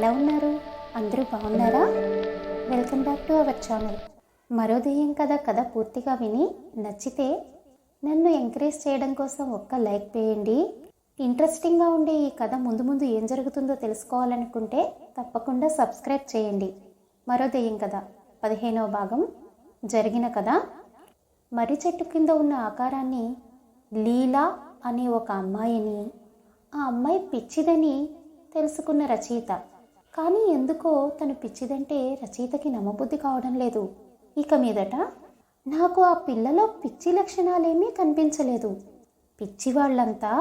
ఎలా ఉన్నారు? అందరూ బాగున్నారా? Welcome back to our channel. మరో దెయ్యం కథ కథ పూర్తిగా విని నచ్చితే నన్ను ఎంకరేజ్ చేయడం కోసం ఒక్క లైక్ వేయండి. ఇంట్రెస్టింగ్గా ఉండే ఈ కథ ముందు ముందు ఏం జరుగుతుందో తెలుసుకోవాలనుకుంటే తప్పకుండా సబ్స్క్రైబ్ చేయండి. మరో దెయ్యం కథ పదిహేనవ భాగం. జరిగిన కథ. మర్రి చెట్టు కింద ఉన్న ఆకారాన్ని లీలా అనే ఒక అమ్మాయిని ఆ అమ్మాయి పిచ్చిదని తెలుసుకున్న రచయిత కానీ ఎందుకో తను పిచ్చిదంటే రచయితకి నమ్మబుద్ధి కావడం లేదు. ఇక మీదట నాకు ఆ పిల్లలో పిచ్చి లక్షణాలేమీ కనిపించలేదు. పిచ్చి వాళ్ళంతా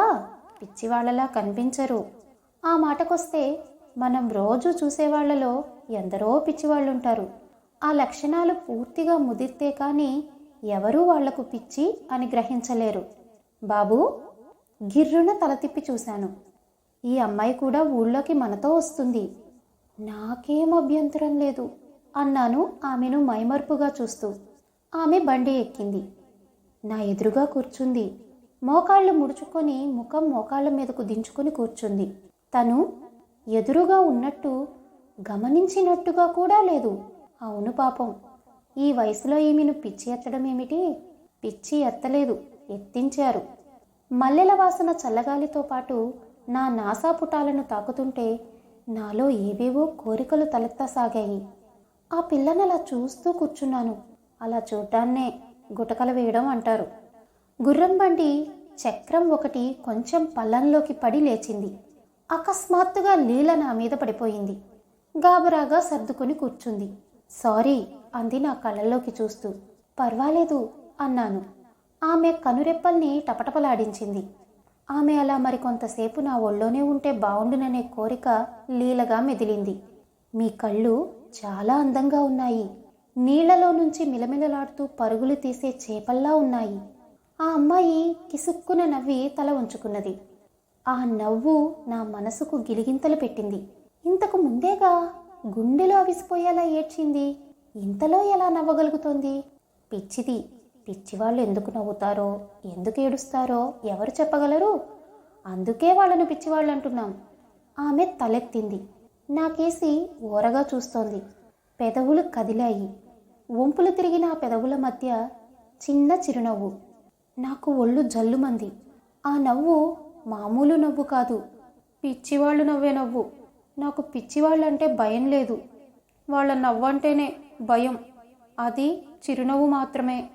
పిచ్చివాళ్ళలా కనిపించరు. ఆ మాటకొస్తే మనం రోజు చూసేవాళ్ళలో ఎందరో పిచ్చివాళ్ళు ఉంటారు ఆ లక్షణాలు పూర్తిగా ముదిరితే కానీ ఎవరూ వాళ్ళకు పిచ్చి అని గ్రహించలేరు. బాబు గిర్రున తల తిప్పి చూశాను. ఈ అమ్మాయి కూడా ఊళ్ళోకి మనతో వస్తుంది. నాకేం అభ్యంతరం లేదు అన్నాను ఆమెను మైమర్పుగా చూస్తూ. ఆమె బండి ఎక్కింది. నా ఎదురుగా కూర్చుంది. మోకాళ్ళు ముడుచుకొని ముఖం మోకాళ్ళ మీదకు దించుకొని కూర్చుంది. తను ఎదురుగా ఉన్నట్టు గమనించినట్టుగా కూడా లేదు. అవును పాపం. ఈ వయసులో ఈమెను పిచ్చి ఎత్తడం ఏమిటి? పిచ్చి ఎత్తలేదు. ఎత్తించారు. మల్లెల వాసన చల్లగాలితో పాటు నా నాసాపుటాలను తాకుతుంటే నాలో ఏవేవో కోరికలు తలెత్తసాగాయి. ఆ పిల్లని అలా చూస్తూ కూర్చున్నాను. అలా చూడ్డాన్నే గుటకలు వేయడం అంటారు. గుర్రం బండి చక్రం ఒకటి కొంచెం పల్లంలోకి పడి లేచింది. అకస్మాత్తుగా లీల నా మీద పడిపోయింది. గాబరాగా సర్దుకుని కూర్చుంది. సారీ అంది నా కళ్ళల్లోకి చూస్తూ. పర్వాలేదు అన్నాను. ఆమె కనురెప్పల్ని టపటపలాడించింది. ఆమె అలా మరికొంతసేపు నా ఒళ్ళోనే ఉంటే బాగుండుననే కోరిక లీలగా మెదిలింది. మీ కళ్ళు చాలా అందంగా ఉన్నాయి. నీళ్ళలో నుంచి మిలమిలలాడుతూ పరుగులు తీసే చేపల్లా ఉన్నాయి. ఆ అమ్మాయి కిసుక్కున నవ్వి తల ఉంచుకున్నది ఆ నవ్వు నా మనసుకు గిలిగింతలు పెట్టింది. ఇంతకు ముందేగా గుండెలో అవిసిపోయేలా ఏడ్చింది. ఇంతలో ఎలా నవ్వగలుగుతోంది? పిచ్చిది. పిచ్చివాళ్ళు ఎందుకు నవ్వుతారో ఎందుకు ఏడుస్తారో ఎవరు చెప్పగలరు? అందుకే వాళ్ళను పిచ్చివాళ్ళు అంటున్నాం. ఆమె తలెత్తింది. నాకేసి ఓరగా చూస్తోంది. పెదవులు కదిలాయి. వంపులు తిరిగిన ఆ పెదవుల మధ్య చిన్న చిరునవ్వు. నాకు ఒళ్ళు జల్లుమంది. ఆ నవ్వు మామూలు నవ్వు కాదు. పిచ్చివాళ్ళు నవ్వే నవ్వు. నాకు పిచ్చివాళ్ళంటే భయం లేదు. వాళ్ళ నవ్వంటేనే భయం. అది చిరునవ్వు మాత్రమే.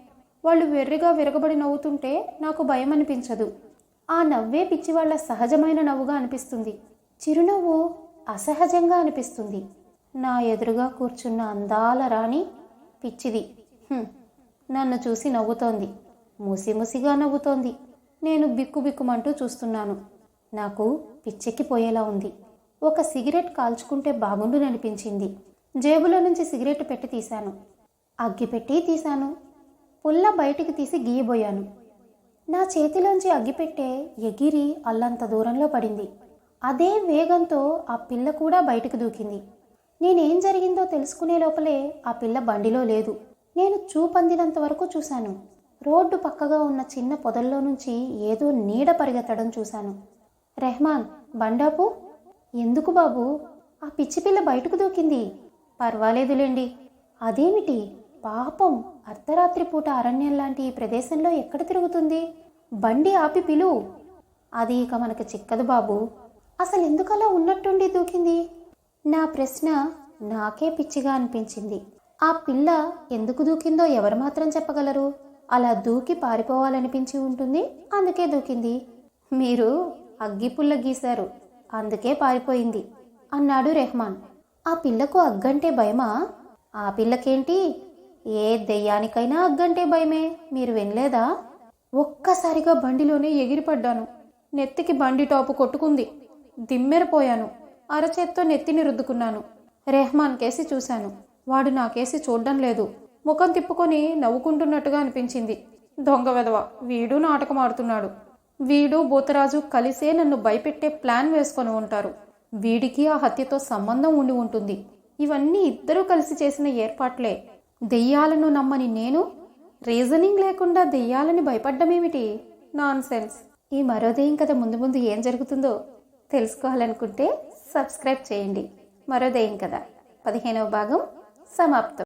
వాళ్ళు వెర్రిగా విరగబడి నవ్వుతుంటే నాకు భయం అనిపించదు ఆ నవ్వే పిచ్చివాళ్ళ సహజమైన నవ్వుగా అనిపిస్తుంది. చిరునవ్వు అసహజంగా అనిపిస్తుంది. నా ఎదురుగా కూర్చున్న అందాల రాణి పిచ్చిది. నన్ను చూసి నవ్వుతోంది. ముసిముసిగా నవ్వుతోంది. నేను బిక్కుబిక్కుమంటూ చూస్తున్నాను. నాకు పిచ్చెక్కిపోయేలా ఉంది. ఒక సిగరెట్ కాల్చుకుంటే బాగుండుననిపించింది జేబులో నుంచి సిగరెట్ పెట్టి తీశాను. అగ్గిపెట్టి తీశాను. పుల్ల బయటికి తీసి గీయబోయాను. నా చేతిలోంచి అగ్గిపెట్టే ఎగిరి అల్లంత దూరంలో పడింది. అదే వేగంతో ఆ పిల్ల కూడా బయటకు దూకింది. నేనేం జరిగిందో తెలుసుకునే లోపలే ఆ పిల్ల బండిలో లేదు. నేను చూపందినంత వరకు చూశాను. రోడ్డు పక్కగా ఉన్న చిన్న పొదల్లో నుంచి ఏదో నీడ పరిగెత్తడం చూశాను. రెహమాన్ బండాపు? ఎందుకు బాబు? ఆ పిచ్చిపిల్ల బయటకు దూకింది. పర్వాలేదులేండి. అదేమిటి? పాపం అర్ధరాత్రి పూట అరణ్యం లాంటి ఈ ప్రదేశంలో ఎక్కడ తిరుగుతుంది? బండి ఆపి పిలు. అది ఇక మనకు చిక్కదు బాబు. అసలు ఎందుకలా ఉన్నట్టుండి దూకింది? నా ప్రశ్న నాకే పిచ్చిగా అనిపించింది. ఆ పిల్ల ఎందుకు దూకిందో ఎవరు మాత్రం చెప్పగలరు? అలా దూకి పారిపోవాలనిపించి ఉంటుంది. అందుకే దూకింది. మీరు అగ్గిపుల్ల గీశారు. అందుకే పారిపోయింది అన్నాడు రెహమాన్. ఆ పిల్లకు అగ్గంటే భయమా? ఆ పిల్లకేంటి? ఏ దెయ్యానికైనా అగ్గంటే భయమే. మీరు వినలేదా? ఒక్కసారిగా బండిలోనే ఎగిరిపడ్డాను. నెత్తికి బండి టాపు కొట్టుకుంది. దిమ్మెరపోయాను. అరచేత్తో నెత్తిని రుద్దుకున్నాను. రెహమాన్ కేసి చూశాను. వాడు నా కేసి చూడడం లేదు. ముఖం తిప్పుకొని నవ్వుకుంటున్నట్టుగా అనిపించింది. దొంగ వెధవ వీడు నాటకం ఆడుతున్నాడు. వీడు బూతరాజు కలిసే నన్ను భయపెట్టే ప్లాన్ వేసుకొని ఉంటారు. వీడికి ఆ హత్యతో సంబంధం ఉండి ఉంటుంది. ఇవన్నీ ఇద్దరూ కలిసి చేసిన ఏర్పాట్లే. దెయ్యాలను నమ్మని నేను రీజనింగ్ లేకుండా దెయ్యాలని భయపడ్డమేమిటి నాన్ సెన్స్ ఈ మరో దెయ్యం కథ ముందు ముందు ఏం జరుగుతుందో తెలుసుకోవాలనుకుంటే సబ్స్క్రైబ్ చేయండి. మరో దెయ్యం కథ. పదిహేనవ భాగం సమాప్తం.